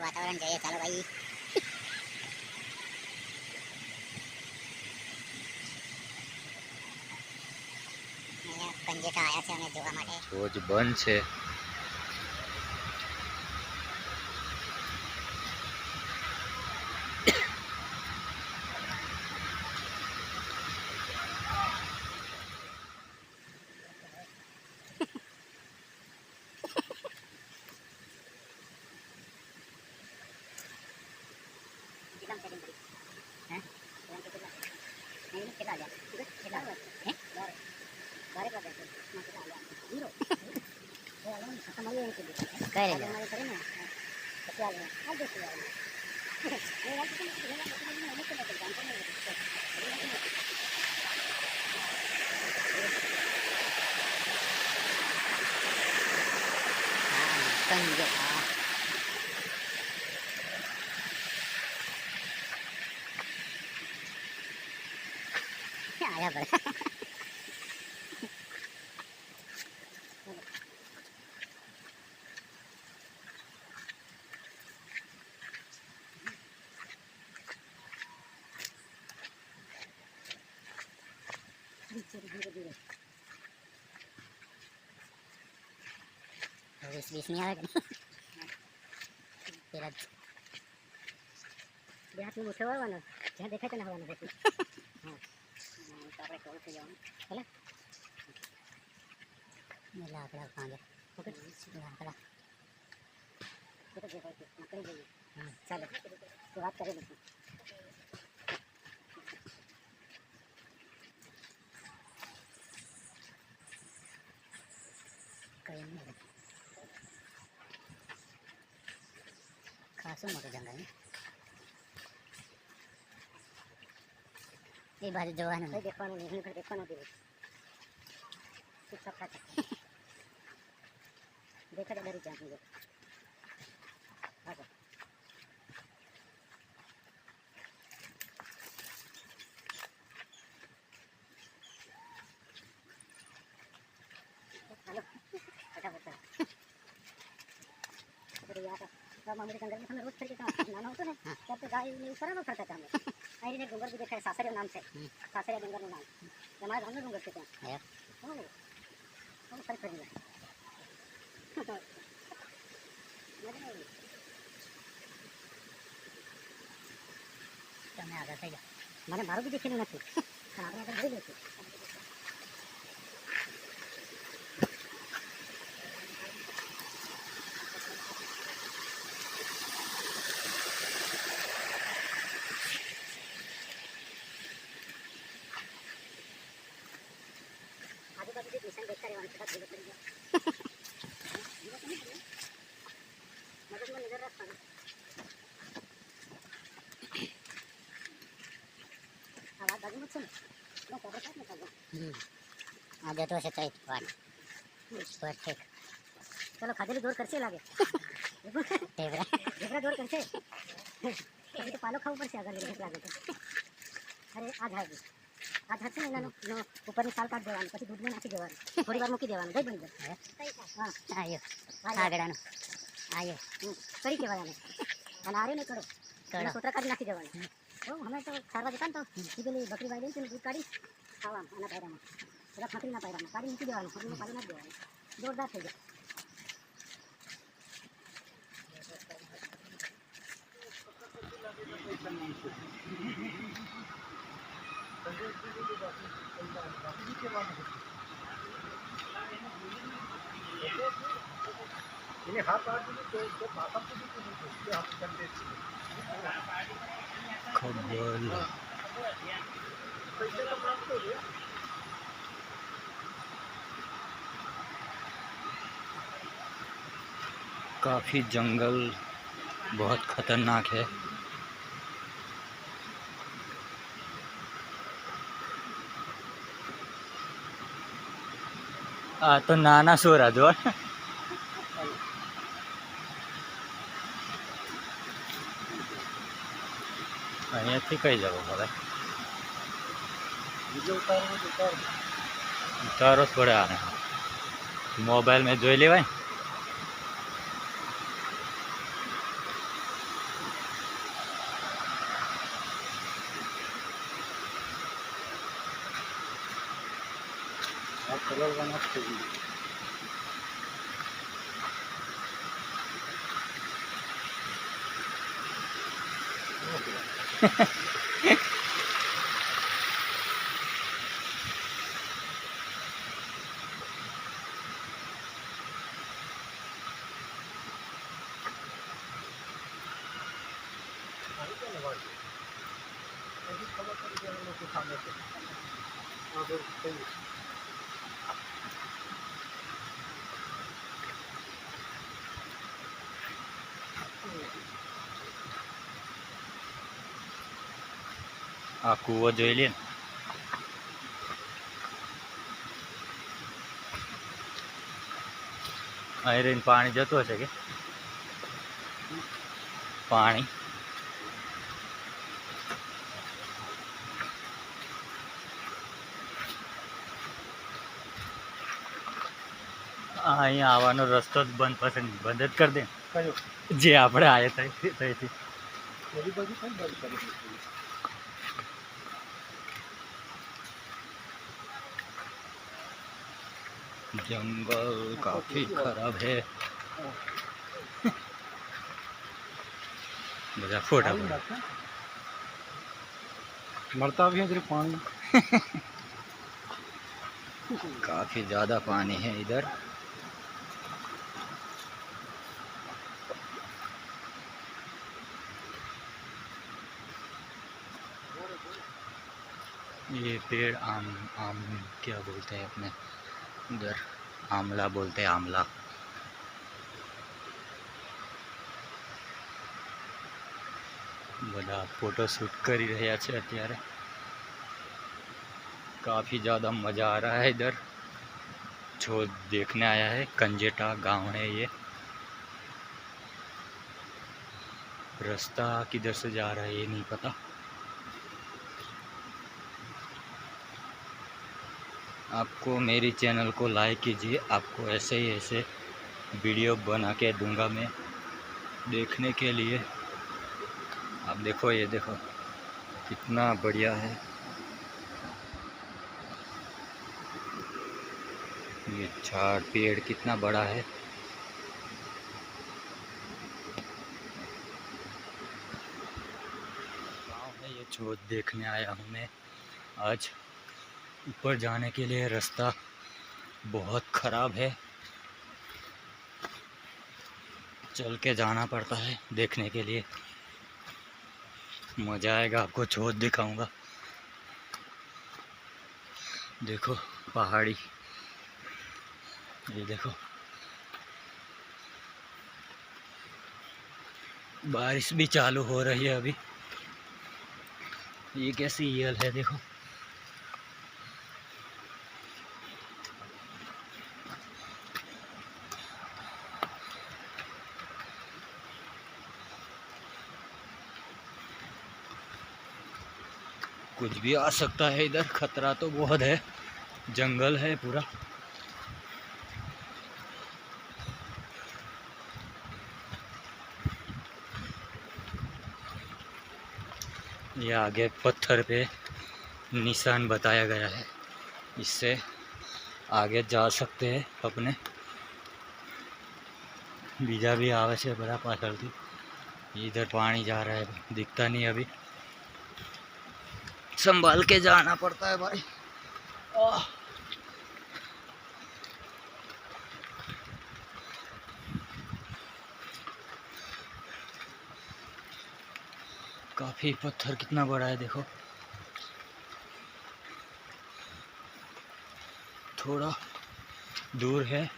ગામડાનું વાતાવરણ જોઈએ. ચાલો ભાઈ. અહીંયા કંજેટા આવ્યા છે અમે જોવા માટે. રોજ બંધ છે. आल्या काय Sanjay whatever. Harus bismillah kan? Tidak. Lihat mulut awak mana? Jangan dekat dengan awak mana. Hahaha. આપણે કોલ થઈ જવાનું ભલે લાકડા પાંજે લાકડા તો જે હોય તે કરી દઈએ હા ચાલો તો વાત કરી લઈશું કઈ નહીં ખાસું મોટું જંગલ ಈ ಬಾಜು ಜವಾನ देखो ಹಿಂಗೆ ದೇಖೋಣ देखा तो डर ही। जाएँगे आगे हेलो। बेटा बेटा अरे यार तो मामले के अंदर में हमें रोज करके काम नाना होता है तब तो गाय नहीं ऊपर ना करता था हमें मेरी ने डूंगर भी देखा है सासरिया नाम से। हम्म। सासरिया डूंगर नाम। हमारे गाँव में डूंगर हाँ। कहते हैं। बहुत फ़र्क पड़ गया मैं आ गया मैंने मारो भी देखे ना थी आपने अगर भी देखी। આ વાત બાજુમાં જ છે ને બસ આપણે સાથ ને ચાલજો આજે તો છે તઈ વાત બસ ઠીક. ચલો ખાધેલી દૂર કરશે લાગે. ઢેબરા. દૂર કરશે? પછી તો પાલો ખાવું પડશે આગળ લઈને લાગે તો અરે આ ધાર આ ધાર છે ને એનાનો એનો ઉપરની સાલ કાઢ દેવાનું પછી દૂધને નાખી દેવાનું. થોડી વાર મૂકી દેવાનું. દહીં બની જાય હા આવ્યો આગળનો. आयो हम्म, सही के बगल अनारे में करो। कड़ा सोतरा का नाती देवन ओ हमें तो खारवा दुकान तो। की बेली बकरी भाई देन दूध काड़ी खावा ना पैरा में पूरा फकरी ना पैरा में काड़ी नीचे देवा फकरी में ना देवा जोरदार थे Thank you. काफ़ी जंगल बहुत ख़तरनाक है। आ तो नाना सो रहा ज़ोर ঠিকাই যাবো দাদা ઉતારો છોડે આને મોબાઈલ મેં જોઈ લેવાય Ha ha ha. જ Other things. આ કૂવો જોઈ લે અહીં રહીને પાણી જતું હશે કે પાણી અહીંયા આવવાનો રસ્તો જ બંધ પસંદ બંધ જ કરી દે કયો જે આપણે આવ્યા ત્યાંથી ત્યાંથી બધી બાજુ કઈ બાજુ કરી દીધું? जंगल काफी खराब है બધા ફોટા પાણી પડે. નાખે. મળતા भी है पानी काफी ज्यादा पानी है इधर ये पेड़ आम आम क्या बोलते हैं अपने उधर आमला बोलते हैं आमला બધા ફોટો શૂટ કરી રહ્યા છે અત્યારે काफ़ी ज़्यादा मज़ा आ रहा है इधर जो देखने आया है कंजेटा गांव है ये रास्ता किधर से जा रहा है ये नहीं पता आपको मेरी चैनल को लाइक कीजिए। आपको ऐसे ही ऐसे वीडियो बना के दूँगा मैं देखने के लिए। आप देखो, ये देखो, कितना बढ़िया है। ये झाड़ पेड़ कितना बड़ा है। है, ये जो देखने आया हूँ मैं आज। ऊपर जाने के लिए रास्ता बहुत ख़राब है। चल के जाना पड़ता है देखने के लिए। मज़ा आएगा, आपको छोट दिखाऊँगा। देखो, पहाड़ी। ये देखो। बारिश भी चालू हो रही है अभी। ये कैसी यल है, देखो। कुछ भी आ सकता है इधर। खतरा तो बहुत है। जंगल है पूरा। ये आगे पत्थर पे निशान बताया गया है। इससे आगे जा सकते हैं अपने। बीजा भी आवश्यक बड़ा पाथर थी इधर पानी जा रहा है। दिखता नहीं अभी। संभाल के जाना पड़ता है भाई। काफ़ी पत्थर कितना बड़ा है, देखो। थोड़ा दूर है।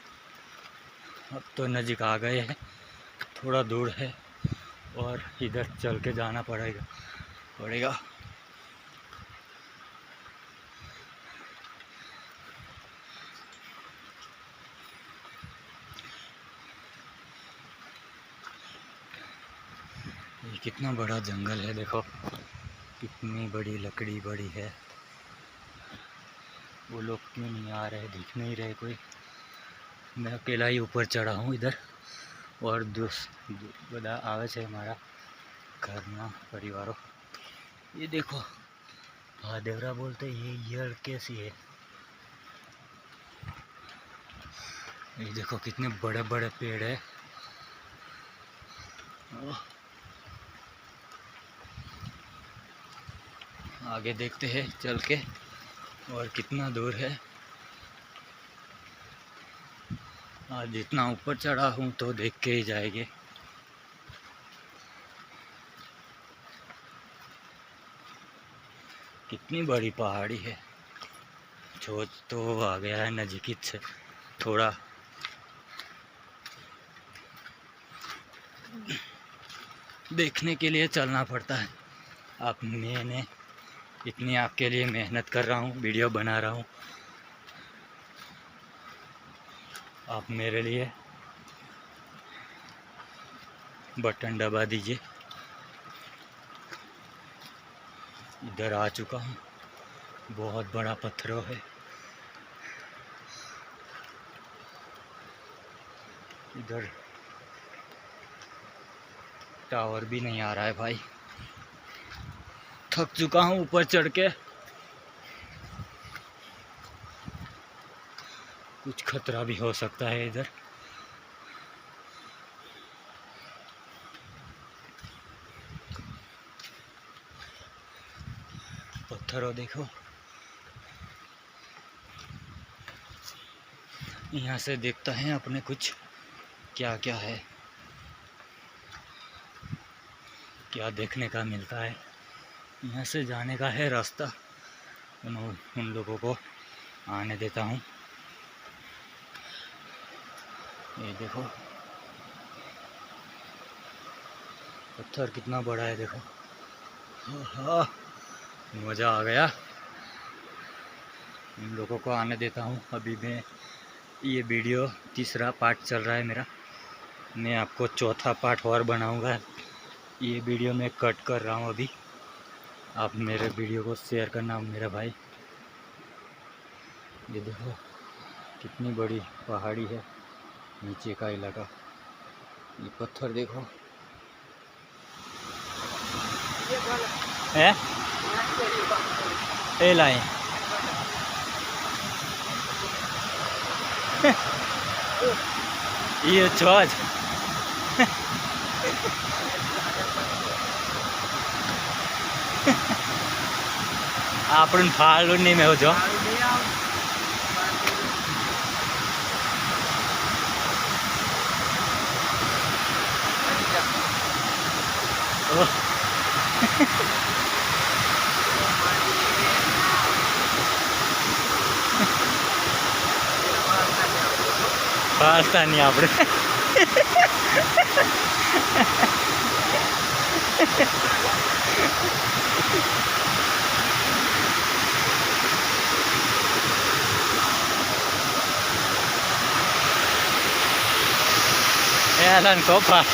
अब तो नज़दीक आ गए हैं। थोड़ा दूर है और इधर चल के जाना पड़ेगा पड़ेगा। कितना बड़ा जंगल है देखो। कितनी बड़ी लकड़ी बड़ी है। वो लोग क्यों नहीं आ रहे? दिख नहीं रहे कोई। मैं अकेला ही ऊपर चढ़ा हूँ इधर। और दोस्त, बड़ा आवे है हमारा घरना परिवारों। ये देखो, भादेवरा बोलते ये ईयर कैसी है? ये देखो, कितने बड़े बड़े पेड़ है। आगे देखते हैं चल के, और कितना दूर है। आज जितना ऊपर चढ़ा हूँ तो देख के ही जाएँगे। कितनी बड़ी पहाड़ी है। सोच तो आ गया है नज़दीक से, थोड़ा। देखने के लिए चलना पड़ता है। आप मैंने इतनी आपके लिए मेहनत कर रहा हूँ, वीडियो बना रहा हूँ। आप मेरे लिए बटन दबा दीजिए। इधर आ चुका हूँ। बहुत बड़ा पत्थरों है। इधर टावर भी नहीं आ रहा है भाई। थक चुका हूँ ऊपर चढ़ के। कुछ खतरा भी हो सकता है इधर। पत्थरों देखो। यहाँ से देखता है अपने कुछ क्या क्या है। क्या देखने का मिलता है। यहाँ से जाने का है रास्ता। उन उन लोगों को आने देता हूँ। ये देखो। पत्थर कितना बड़ा है देखो। हाँ मज़ा आ गया। इन लोगों को आने देता हूँ। अभी मैं, ये वीडियो तीसरा पार्ट चल रहा है मेरा। मैं आपको चौथा पार्ट और बनाऊँगा। ये वीडियो मैं कट कर रहा हूँ अभी। आप मेरे वीडियो को शेयर करना, मेरा भाई। ये देखो, कितनी बड़ी पहाड़ी है, नीचे का इलाका। ये पत्थर देखो। है? ए, लाए। ये छो આપણને ફાળું નહીં મેં જો ફાળતા નહીં આપણે. 天呐你搞垮